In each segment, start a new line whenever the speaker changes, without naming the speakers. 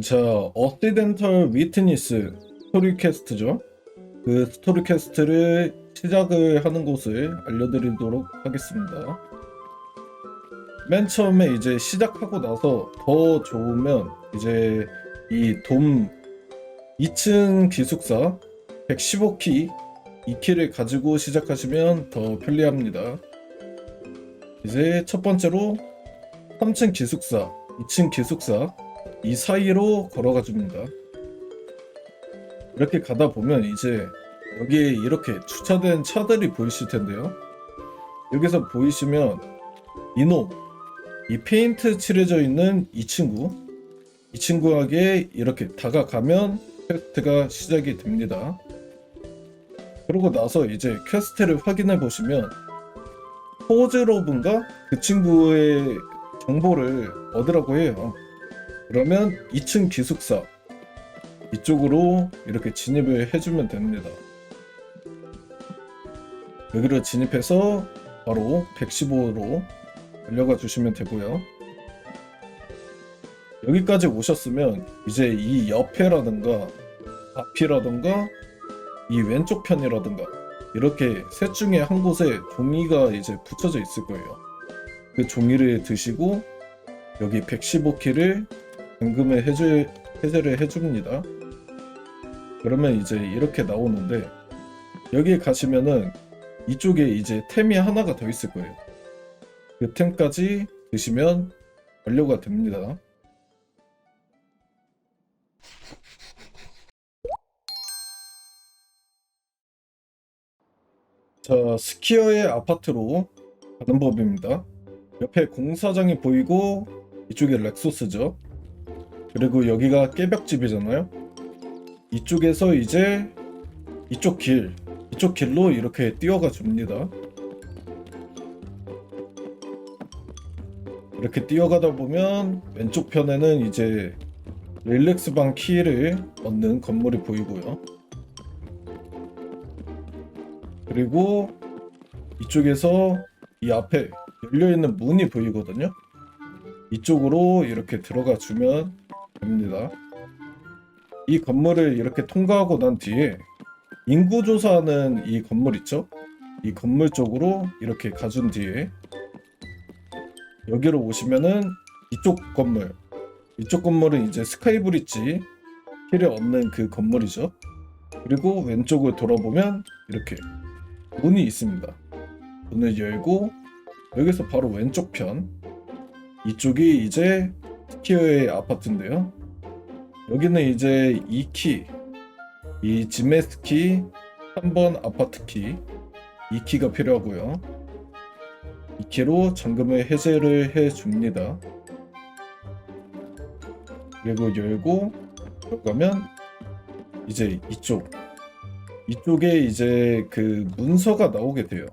자, 어시덴털 위트니스 스토리캐스트죠. 그 스토리캐스트를 시작을 하는 곳을 알려드리도록 하겠습니다. 맨 처음에 이제 시작하고 나서 더 좋으면 이제 이 돔 2층 기숙사 115키 2키를 가지고 시작하시면 더 편리합니다. 이제 첫 번째로 3층 기숙사, 2층 기숙사 이 사이로 걸어가 줍니다. 이렇게 가다 보면 이제 여기에 이렇게 주차된 차들이 보이실 텐데요. 여기서 보이시면 이놈, 이 페인트 칠해져 있는 이 친구, 이 친구에게 이렇게 다가가면 퀘스트가 시작이 됩니다. 그러고 나서 이제 퀘스트를 확인해 보시면 포즈로브인가 그 친구의 정보를 얻으라고 해요. 그러면 2층 기숙사 이쪽으로 이렇게 진입을 해주면 됩니다. 여기를 진입해서 바로 115로 달려가 주시면 되고요. 여기까지 오셨으면 이제 이 옆에라든가 앞이라든가 이 왼쪽 편이라든가 이렇게 셋 중에 한 곳에 종이가 이제 붙여져 있을 거예요. 그 종이를 드시고 여기 115키를 연금을 해줄 해제를 해줍니다. 그러면 이제 이렇게 나오는데 여기 가시면은 이쪽에 이제 템이 하나가 더 있을 거예요. 그 템까지 드시면 완료가 됩니다. 자, 스키어의 아파트로 가는 법입니다. 옆에 공사장이 보이고 이쪽에 렉소스죠. 그리고 여기가 깨벽집이잖아요. 이쪽에서 이제 이쪽 길, 이쪽 길로 이렇게 뛰어가 줍니다. 이렇게 뛰어가다 보면 왼쪽 편에는 이제 릴렉스방 키를 얻는 건물이 보이고요. 그리고 이쪽에서 이 앞에 열려있는 문이 보이거든요. 이쪽으로 이렇게 들어가 주면 됩니다. 이 건물을 이렇게 통과하고 난 뒤에 인구 조사하는 이 건물 있죠? 이 건물 쪽으로 이렇게 가준 뒤에 여기로 오시면은 이쪽 건물 이쪽 건물은 이제 스카이 브릿지 키를 얻는 그 건물이죠. 그리고 왼쪽을 돌아보면 이렇게 문이 있습니다. 문을 열고 여기서 바로 왼쪽 편 이쪽이 이제 스 키어의 아파트인데요. 여기는 이제 2키, 이 지메스 키 3번 아파트 키 2키가 필요하고요. 2키로 잠금을 해제를 해 줍니다. 그리고 열고 들어가면 이제 이쪽 이쪽에 이제 그 문서가 나오게 돼요.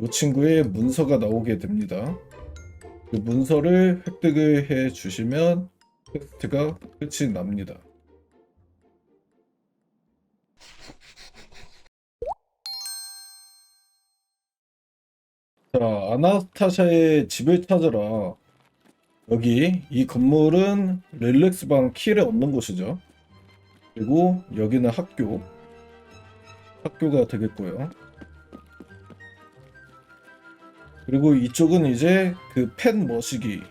이 친구의 문서가 나오게 됩니다. 그 문서를 획득을 해 주시면 퀘스트가 끝이 납니다. 자, 아나스타샤의 집을 찾아라. 여기 이 건물은 릴렉스방 키를 얻는 곳이죠. 그리고 여기는 학교. 학교가 되겠고요. 그리고 이쪽은 이제 그 펜 머시기.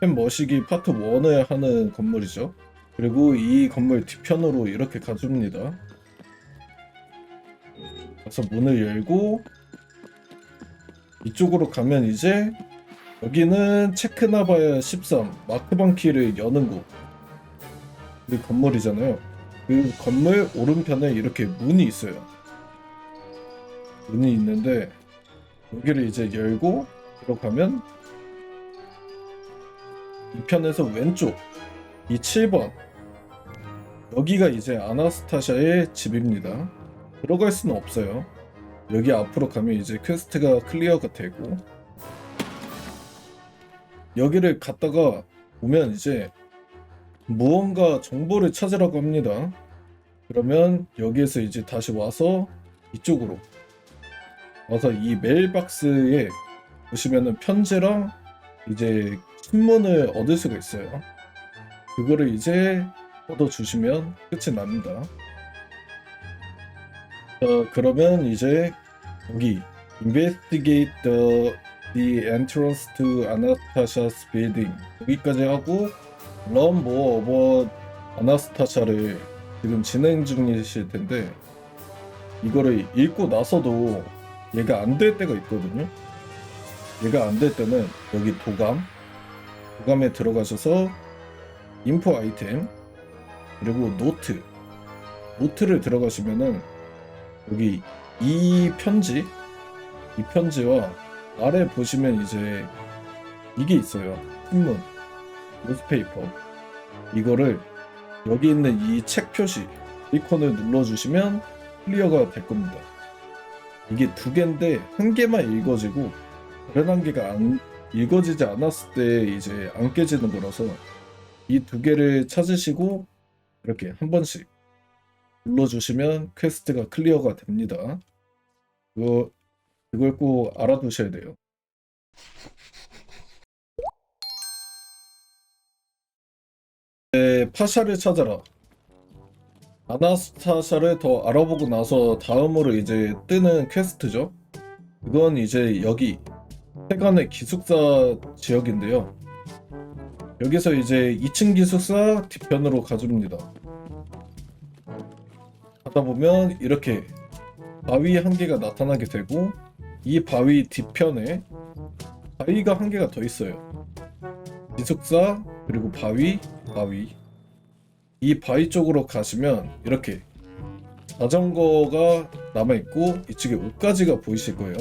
펜 머시기 파트 1을 하는 건물이죠. 그리고 이 건물 뒤편으로 이렇게 가줍니다. 그래서 문을 열고 이쪽으로 가면 이제 여기는 체크나바야 13 마크방 키를 여는 곳. 이 건물이잖아요. 그 건물 오른편에 이렇게 문이 있어요. 문이 있는데 여기를 이제 열고 들어가면 이 편에서 왼쪽 이 7번 여기가 이제 아나스타샤의 집입니다. 들어갈 수는 없어요. 여기 앞으로 가면 이제 퀘스트가 클리어가 되고 여기를 갔다가 보면 이제 무언가 정보를 찾으라고 합니다. 그러면 여기에서 이제 다시 와서 이쪽으로 와서 이 메일박스에 보시면은 편지랑 이제 신문을 얻을 수가 있어요. 그거를 이제 얻어주시면 끝이 납니다. 어, 그러면 이제 여기 investigate the, the entrance to Anastasia's building 여기까지 하고 learn more about 아나스타샤를 지금 진행 중이실 텐데 이거를 읽고 나서도 얘가 안 될 때가 있거든요. 얘가 안 될 때는 여기 도감 도감에 들어가셔서 인포 아이템 그리고 노트. 노트를 들어가시면은 여기 이 편지 이 편지와 아래 보시면 이제 이게 있어요. 신문 뉴스페이퍼. 이거를 여기 있는 이 책 표시 아이콘을 눌러주시면 클리어가 될 겁니다 이게 두 개인데 한 개만 읽어지고 다른 한 개가 안 읽어지지 않았을 때 이제 안 깨지는 거라서 이 두 개를 찾으시고 이렇게 한 번씩 눌러주시면 퀘스트가 클리어가 됩니다. 그거 그걸 꼭 알아두셔야 돼요. 네, 파샤를 찾아라. 아나스타샤를 더 알아보고 나서 다음으로 이제 뜨는 퀘스트죠. 이건 이제 여기 세간의 기숙사 지역인데요. 여기서 이제 2층 기숙사 뒤편으로 가줍니다. 가다 보면 이렇게 바위 한 개가 나타나게 되고 이 바위 뒤편에 바위가 한 개가 더 있어요. 기숙사 그리고 바위 바위 이 바위 쪽으로 가시면 이렇게 자전거가 남아 있고 이쪽에 옷가지가 보이실 거예요.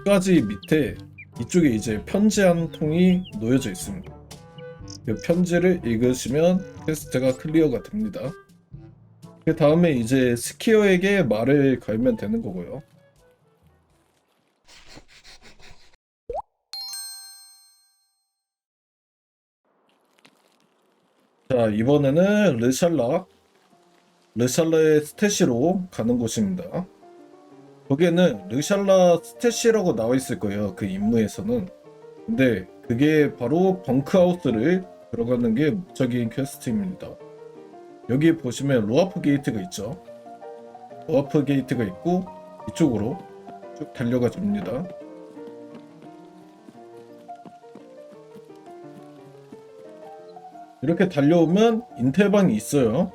옷가지 밑에 이쪽에 이제 편지 한 통이 놓여져 있습니다. 그 편지를 읽으시면 퀘스트가 클리어가 됩니다. 그 다음에 이제 스키어에게 말을 걸면 되는 거고요. 자 이번에는 르샬라 르샬라의 스태시로 가는 곳입니다. 거기에는 르샬라 스태시라고 나와 있을 거예요. 그 임무에서는. 근데 그게 바로 벙크하우스를 들어가는 게 목적인 퀘스트입니다. 여기 보시면 로아프 게이트가 있죠. 로아프 게이트가 있고 이쪽으로 쭉 달려가 줍니다. 이렇게 달려오면 인텔방이 있어요.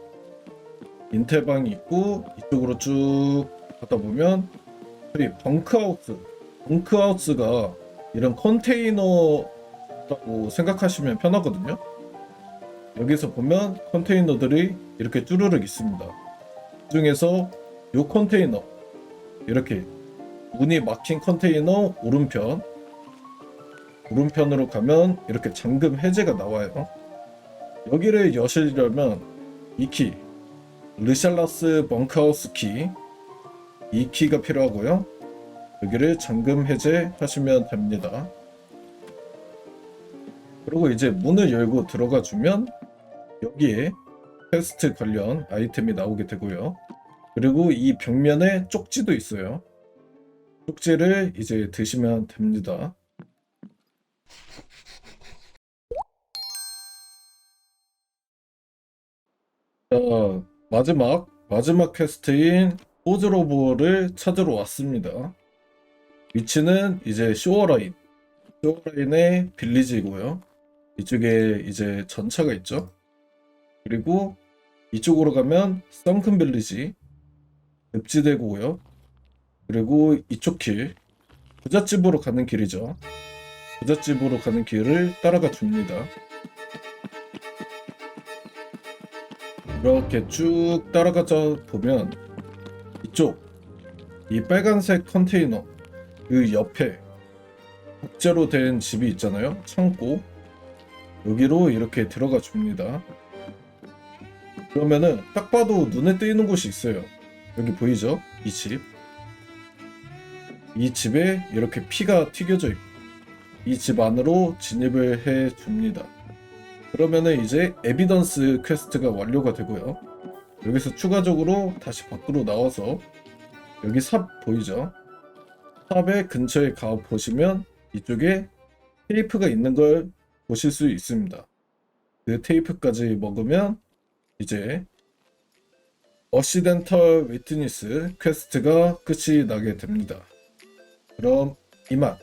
인텔방이 있고 이쪽으로 쭉 가다 보면 저희 벙크하우스 벙크하우스가 이런 컨테이너라고 생각하시면 편하거든요. 여기서 보면 컨테이너들이 이렇게 쭈르륵 있습니다. 그 중에서 이 컨테이너 이렇게 문이 막힌 컨테이너 오른편 오른편으로 가면 이렇게 잠금 해제가 나와요. 여기를 여시려면 이 키, 르샬라스 벙크하우스 키, 이 키가 필요하고요. 여기를 잠금 해제하시면 됩니다. 그리고 이제 문을 열고 들어가 주면 여기에 퀘스트 관련 아이템이 나오게 되고요. 그리고 이 벽면에 쪽지도 있어요. 쪽지를 이제 드시면 됩니다. 마지막 마지막 퀘스트인 포즈로버를 찾으러 왔습니다. 위치는 이제 쇼어라인, 쇼어라인의 빌리지고요. 이쪽에 이제 전차가 있죠. 그리고 이쪽으로 가면 썬큰 빌리지, 읍지대고요. 그리고 이쪽 길, 부잣집으로 가는 길이죠. 부잣집으로 가는 길을 따라가 줍니다. 이렇게 쭉 따라가자 보면 이쪽 이 빨간색 컨테이너 그 옆에 복제로 된 집이 있잖아요. 창고. 여기로 이렇게 들어가 줍니다. 그러면은 딱 봐도 눈에 띄는 곳이 있어요. 여기 보이죠? 이 집. 이 집에 이렇게 피가 튀겨져 있고 이 집 안으로 진입을 해 줍니다 그러면은 이제 에비던스 퀘스트가 완료가 되고요. 여기서 추가적으로 다시 밖으로 나와서 여기 삽 보이죠? 삽의 근처에 가 보시면 이쪽에 테이프가 있는 걸 보실 수 있습니다. 그 테이프까지 먹으면 이제 어시덴털 위트니스 퀘스트가 끝이 나게 됩니다. 그럼 이만